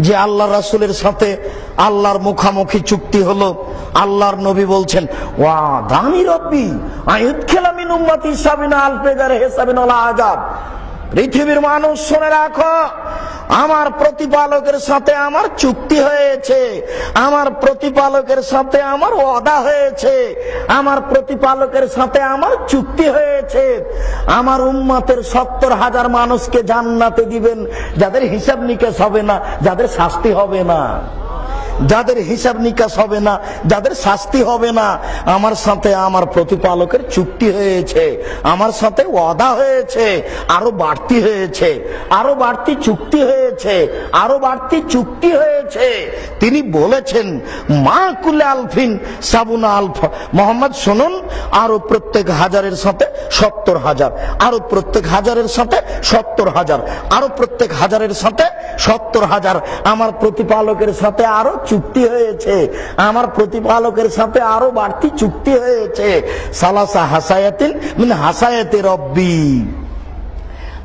যে আল্লাহ রাসুলের সাথে আল্লাহর মুখামুখি চুক্তি হলো, আল্লাহর নবী বলছেন, ওয়া দামি রব্বি আয়ুদ খেলামিন উম্মতি সাবিনা আলফেগার হেসাবিন আজাব পৃথিবীর মানুষ শুনে রাখো আমার প্রতিপালকের সাথে আমার চুক্তি হয়েছে। আমার প্রতিপালকের সাথে আমার ওয়াদা হয়েছে। আমার প্রতিপালকের সাথে আমার চুক্তি হয়েছে। আমার উম্মাতের সত্তর হাজার মানুষকে জান্নাতে দিবেন, যাদের হিসাব নিকেশ হবে না, যাদের শাস্তি হবে না। যাদের হিসাব নিকাশ হবে না, যাদের শাস্তি হবে না, আমার সাথে আমার প্রতিপালকের চুক্তি হয়েছে, আমার সাথে ওয়াদা হয়েছে, আরও বাড়তি হয়েছে, আরও বাড়তি চুক্তি হয়েছে। আরও বাড়তি চুক্তি হয়েছে। তিনি বলেছেন, মা কুলে আলফিন সাবুনা আলফ। মোহাম্মদ, শুনুন, আরও প্রত্যেক হাজারের সাথে সত্তর হাজার, আরও প্রত্যেক হাজারের সাথে সত্তর হাজার, আরও প্রত্যেক হাজারের সাথে সত্তর হাজার। আমার প্রতিপালকের সাথে আরও চুক্তি হয়েছে, আমার প্রতিপালকের সাথে আরও বাড়তি চুক্তি হয়েছে। সালাসা হাসায়াতিন মিন হাসায়াতে রব্বি।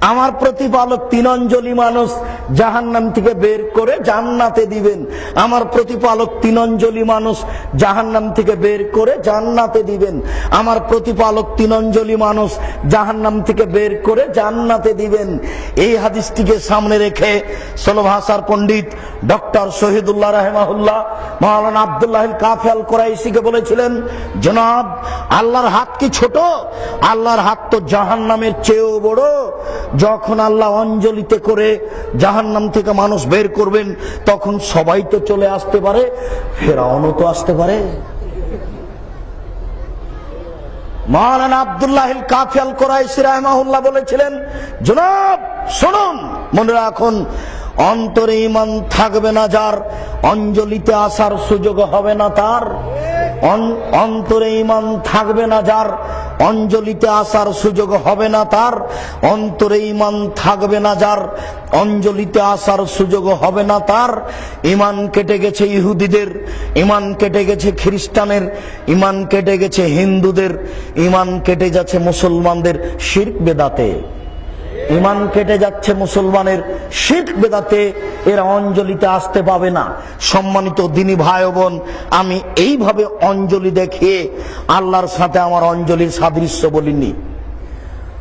আমার প্রতিপালক তিন অঞ্জলি মানুষ জাহান্নাম থেকে বের করে জান্নাতে দিবেন। আমার প্রতিপালক তিন অঞ্জলি মানুষ জাহান্নাম থেকে বের করে জান্নাতে দিবেন। আমার প্রতিপালক তিন অঞ্জলি মানুষ জাহান্নাম থেকে বের করে জান্নাতে দিবেন। এই হাদিসটিকে সামনে রেখে ষোলো ভাষার পণ্ডিত ডক্টর শহীদুল্লাহ রাহেমাহুল্লাহ মৌলানা আবদুল্লাহ কাফিয়াল কোরাইশিকে বলেছিলেন, জনাব আল্লাহর হাত কি ছোট? আল্লাহর হাত তো জাহান্নামের চেয়েও বড়। যখন আল্লাহ অঞ্জলিতে করে জাহান্নাম থেকে মানুষ বের করবেন, তখন সবাই তো চলে আসতে পারে, ফেরাউনও তো আসতে পারে। মহারানা আবদুল্লাহ কাফিয়াল কোরাইশি রাহমাহুল্লাহ বলেছিলেন, জনাব, শুনুন, মনে রাখুন, অন্তরে ইমান থাকবে না যার, অঞ্জলিতে আসার সুযোগ হবে না তার। অন্তরে ইমান থাকবে না যার, অঞ্জলিতে আসার সুযোগ হবে না তার, অন্তরে ইমান থাকবে না যার, অঞ্জলিতে আসার সুযোগ হবে না তার। ইমান কেটে গেছে ইহুদিদের ইমান কেটে গেছে খ্রিস্টানের ইমান কেটে গেছে হিন্দুদের ইমান কেটে যাচ্ছে মুসলমানদের শির্ক বেদাতে। ইমান কেটে যাচ্ছে মুসলমানের শিখ বেদাতে, এরা অঞ্জলিতে আসতে পাবে না। সম্মানিত দিনী ভাই বোন, আমি এইভাবে অঞ্জলি দেখিয়ে আল্লাহর সাথে আমার অঞ্জলির সাদৃশ্য বলিনি।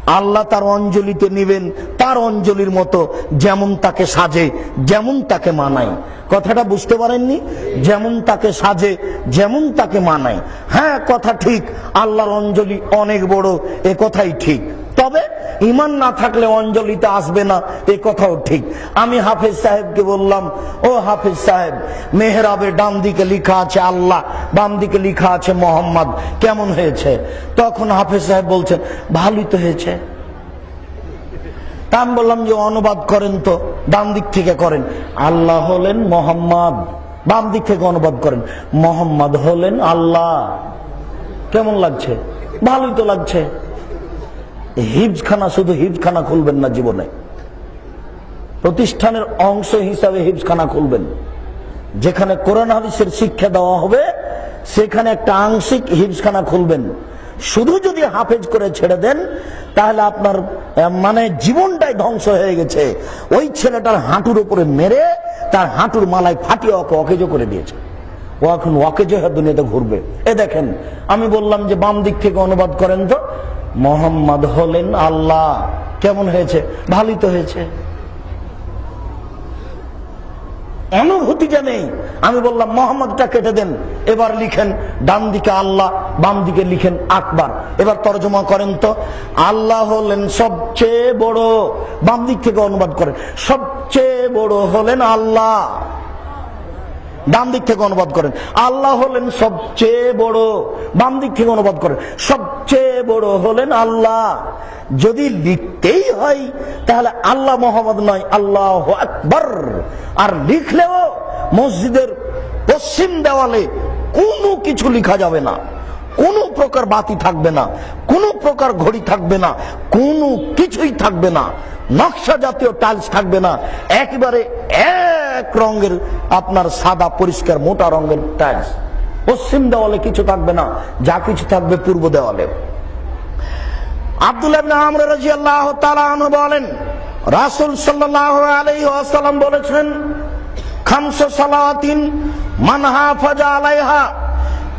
আল্লাহ তার অঞ্জলিতে নিবেন, তার অঞ্জলির মতো যেমন তাকে সাজে, যেমন তাকে মানায়। কথাটা বুঝতে পারেননি? যেমন তাকে সাজে, যেমন তাকে মানায়। হ্যাঁ কথা ঠিক। আল্লাহর অঞ্জলি অনেক বড়, এ কথাই ঠিক। ইমান না থাকলে অঞ্জলিতে আসবে না। এ কথাও ঠিক। আমি হাফেজ সাহেবকে বললাম, ও হাফেজ সাহেব মেহরাবে ডান দিকে লিখা আছে আল্লাহ, বাম দিকে লিখা আছে মোহাম্মদ। কেমন হয়েছে? তখন হাফেজ সাহেব বলছেন, ভালোই তো হয়েছে। তা আমি বললাম যে, অনুবাদ করেন তো, ডান দিক থেকে করেন। আল্লাহ হলেন মোহাম্মদ, বাম দিক থেকে অনুবাদ করেন। মোহাম্মদ হলেন আল্লাহ। কেমন লাগছে? ভালোই তো লাগছে। হিবসখানা শুধু হিবসখানা খুলবেন না জীবনে। প্রতিষ্ঠানের অংশ হিসাবে হিবসখানা খুলবেন। যেখানে কোরআন হাদিসের শিক্ষা দেওয়া হবে, সেখানে একটা আংশিক হিবসখানা খুলবেন। শুধু যদি হাফেজ করে ছেড়ে দেন, তাহলে আপনার মানে জীবনটাই ধ্বংস হয়ে গেছে। ওই ছেলেটার হাঁটুর উপরে মেরে তার হাঁটুর মালায় ফাটিয়ে অকেজ করে দিয়েছে। ও এখন হয়ে দুনিয়াতে ঘুরবে। এ দেখেন, আমি বললাম যে বাম দিক থেকে অনুবাদ করেন তো, মোহাম্মদ হলেন আল্লাহ। কেমন হয়েছে? ভালোই তো হয়েছে। অনুভূতিটা নেই। আমি বললাম, মোহাম্মদটা কেটে দেন। এবার লিখেন, ডান দিকে আল্লাহ, বাম দিকে লিখেন আকবার। এবার তর্জমা করেন তো, আল্লাহ হলেন সবচেয়ে বড়। বাম দিক থেকে অনুবাদ করেন, সবচেয়ে বড় হলেন আল্লাহ। ডান দিক থেকে অনুবাদ করেন। আল্লাহ হলেন সবচেয়ে বড়, বাম দিক থেকে অনুবাদ করেন। সবচেয়ে বড় হলেন আল্লাহ। যদি লিখতেই হয়, তাহলে আল্লাহ মোহাম্মদ নয়, আল্লাহ আকবর। আর লিখলেও মসজিদের পশ্চিম দেওয়ালে কোনো কিছু লেখা যাবে না। কোনো প্রকার বাতি থাকবে না, কোনো প্রকার ঘড়ি থাকবে না, কোনো কিছুই থাকবে না। নকশা জাতীয় টাইলস থাকবে না। একেবারে এক রঙের আপনার সাদা পরিষ্কার মোটা রঙের টাইলস পশ্চিম দেওয়ালে কিছু থাকবে না, যা কিছু থাকবে পূর্ব দেওয়ালে। আব্দুল ইবনে আমর রাদিয়াল্লাহু তাআলা আনহু বলেন, রাসূল বলেছেন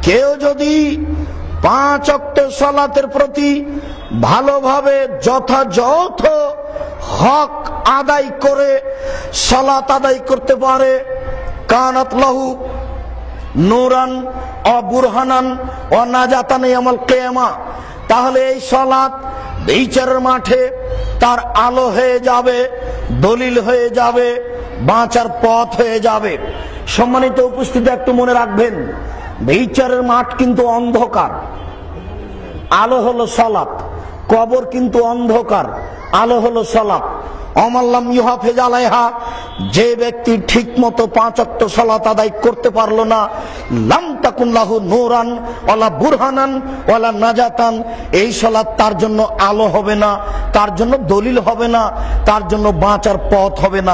কেউ যদি পাঁচ অক্ট সলাতের প্রতি ভালোভাবে যথাযথ হক আদায় করে, সলাত আদায় করতে পারে। কানাত লাহু নুরান ও বুরহানান ও নাজাতান আমল কেয়ামা। তাহলে এই সলাৎ বিচারের মাঠে তার আলো হয়ে যাবে, দলিল হয়ে যাবে, বাঁচার পথ হয়ে যাবে। সম্মানিত উপস্থিতি একটু মনে রাখবেন, বিচারের মাঠ কিন্তু অন্ধকার। আলো হলো সলাপ কবর কিন্তু অন্ধকার, আলো হলো সলাপ অমাল্লাম ইহা ফেজালাইহা যে ব্যক্তি ঠিক মতো পাঁচ অক্ট সলাত আদায় করতে পারল না, লাম তাকুল্লাহ নোরান, ওয়ালা বুরহানান ওলা নাজাতান, এই সলাত তার জন্য আলো হবে না, তার জন্য দলিল হবে না, তার জন্য বাঁচার পথ হবে না।